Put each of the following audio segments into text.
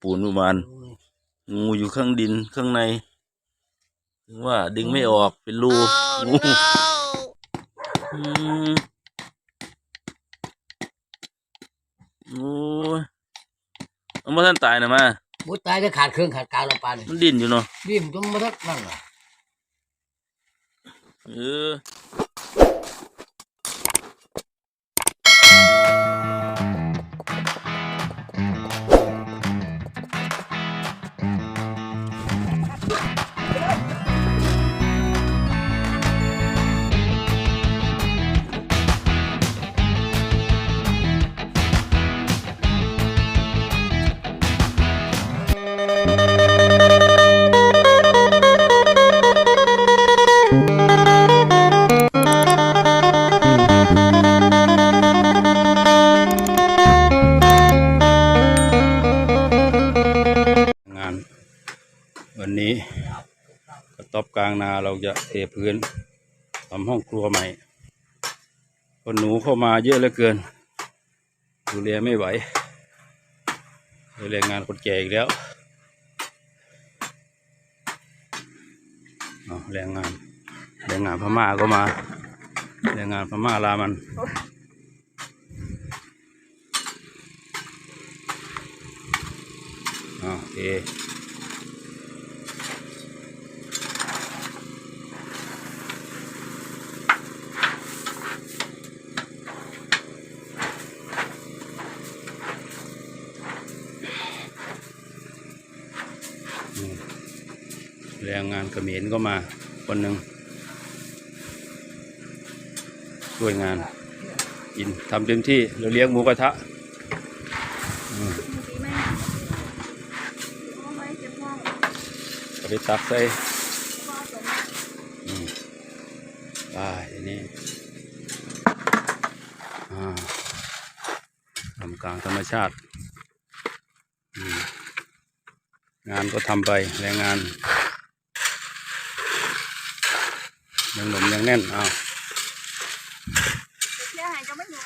ปูนประมาณงูอยู่ข้างดินข้างในถึงว่า ดึงไม่ออกเป็นรูงูอืมโอ้ยเอามาท่านตายนะมาบุตายจะขาดเครื่องขาดกลางละปานนี่มันดิ้นอยู่เนาะดิ้นจนมาทักนั่นน่ะเออ เราจะเทพื้นทำห้องครัวใหม่ คนหนูเข้ามาเยอะเหลือเกิน ดูแลไม่ไหวดูแลงานคนแก่อีกแล้วเอาแรงงานแรงงานพม่าก็มาแรงงานพม่าลามันอ่าโอเค แรงงานเขมรก็มาคนหนึ่งช่วยงานกินทำเต็มที่เราเลี้ยงหมูกระทะอืมเอาไปตักใส่อืมได้ทีนี้ทำกลางธรรมชาติ งานก็ทำไปแรงงาน ยังหนุ่มยังแน่นอ้าวเสียหายจะไม่หนู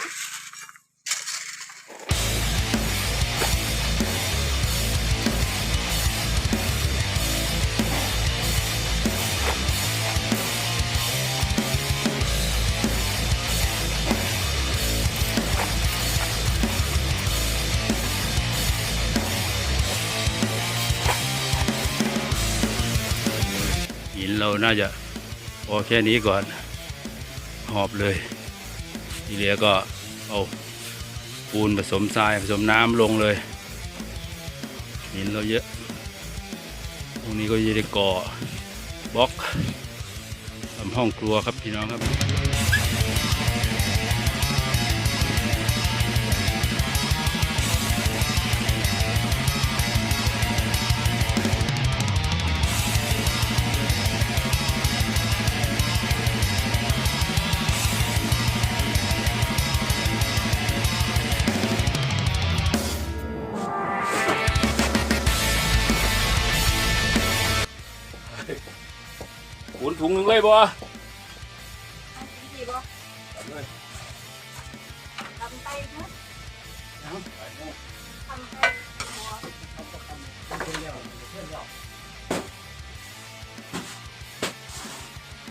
หินเราน่าจะ พอแค่นี้ก่อน หอบเลย ทีเหลือก็เอาปูนผสมทรายผสมน้ำลงเลยหินเราเยอะ ตรงนี้ก็จะได้ก่อบล็อกทำห้องครัวครับพี่น้องครับ ขุนถุงหนึ่งเลยบ่ดีบ่ทำไปนะทำไปหัว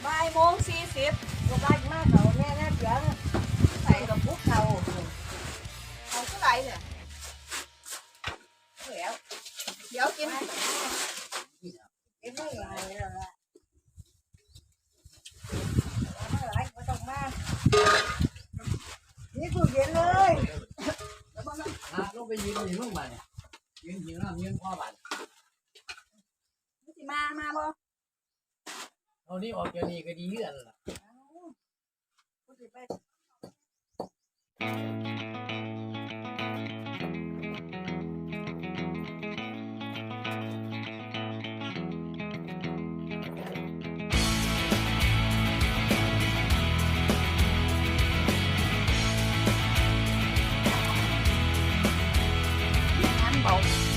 บ่ายโมงสี่สิบก็บ่ายมากเขาแน่แตู้เย็นเลยอะลงไปยืนอยู่นู่นมาเนี่ยยืนยืนน้ำยืนพ่อบาดนี่สิมา มาบ่เอานี้ออกจากนี่ก็ดีเงื่อนล่ะ กูสิไป น้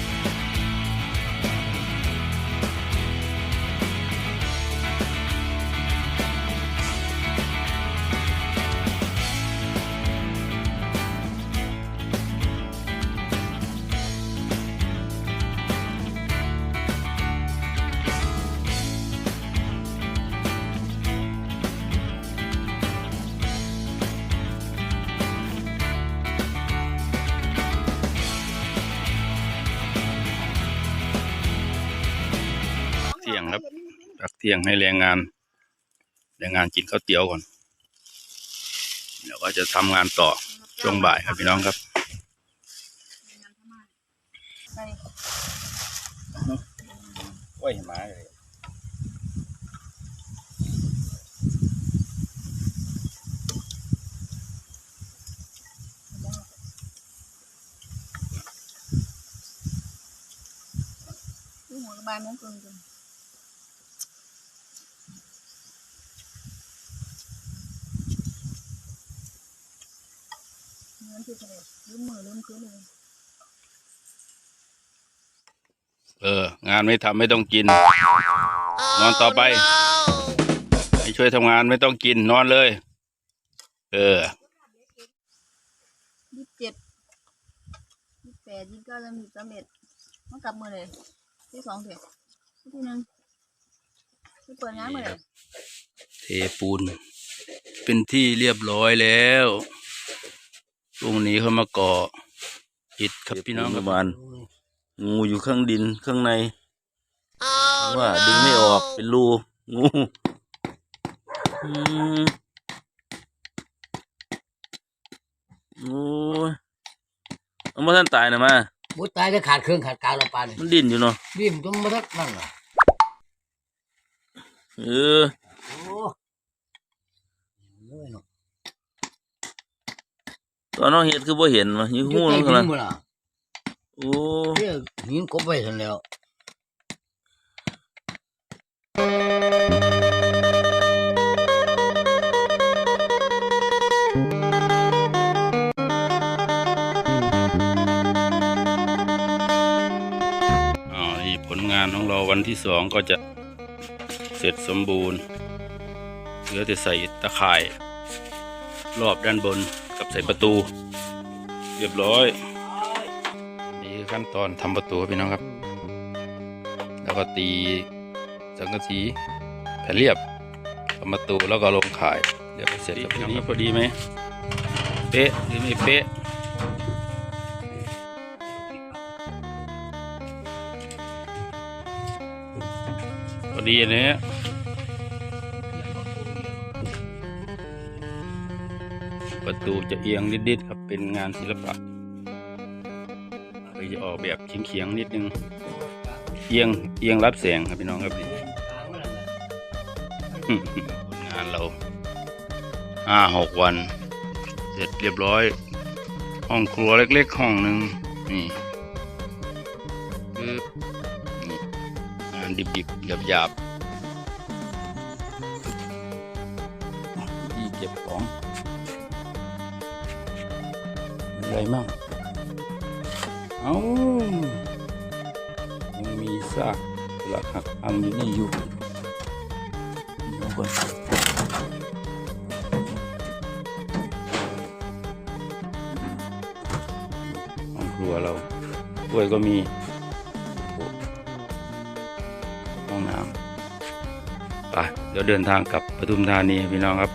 ำเบาพักเที่ยงให้แรงงานแรงงานกินข้าวเตี๋ยวก่อนเดี๋ยวก็จะทำงานต่อช่วงบ่ายครับพี่น้องครับไปโอ้ยมาเลยดูหัวระบายโมงครึ่งจน เงินที่ทะเลลืมมือลืมคืนเลยเออ งานไม่ทำไม่ต้องกิน นอนต่อไปให้ช่วยทำงานไม่ต้องกินนอนเลย เออยี่สิบเจ็ดยี่สิบแปดยี่สิบเก้ายี่สิบสามเอ็ดต้องกลับมือเลยที่สองเถอะที่หนึ่งที่เปิดงานมือเลยเทปูน เป็นที่เรียบร้อยแล้ว พรุ่งนี้เขามาก่ออิฐครับพี่น้องครับบานงูอยู่ข้างดินข้างใน ว่าดึงไม่ออกเป็นรูงูอืมโอ้ยเอามาท่านตายนะมาบุตตายจะขาดเครื่องขาดกาวละปานนี่มันดิ้นอยู่เนาะดิ้นจนมาทักนั่นน่ะเออโอ้ยเนาะ ตอนน้องเห็ดคือบ่เห็นวะยี่อยู่หูใต้นั่นดิละนหมดล่ะโอ้เรียกหินกบไว้ทันแล้วอ๋อนี่ผลงานของเราวันที่สองก็จะเสร็จสมบูรณ์เหลือแต่ใส่ตะข่าย รอบด้านบน กับใส่ประตู เรียบร้อย นี่คือขั้นตอนทำประตูครับพี่น้องครับ แล้วก็ตีสังกะสีแผ่นเรียบทำประตูแล้วก็ลงข่ายเดี๋ยวก็เสร็จแล้วพี่น้องครับพอดีไหมเป๊ะหรือไม่เป๊ะพอดีอันนี้ ประตูจะเอียงนิดๆครับเป็นงานศิลปะเลยจะออกแบบเฉียงๆนิดนึง เอียงเอียงรับแสงครับพี่น้องครับนี่งานเราห้าหกวัน เสร็จเรียบร้อย ห้องครัวเล็กๆห้องหนึ่งนี่คืองานดิบๆหยาบๆที่เก็บของ อะไรมั่งเอายังมีซากหลักหักพังอยู่นี่อยู่ดูก่อนห้องครัวเราถ้วยก็มีห้องน้ำไปเดี๋ยวเดินทางกลับปทุมธานีพี่น้องครับ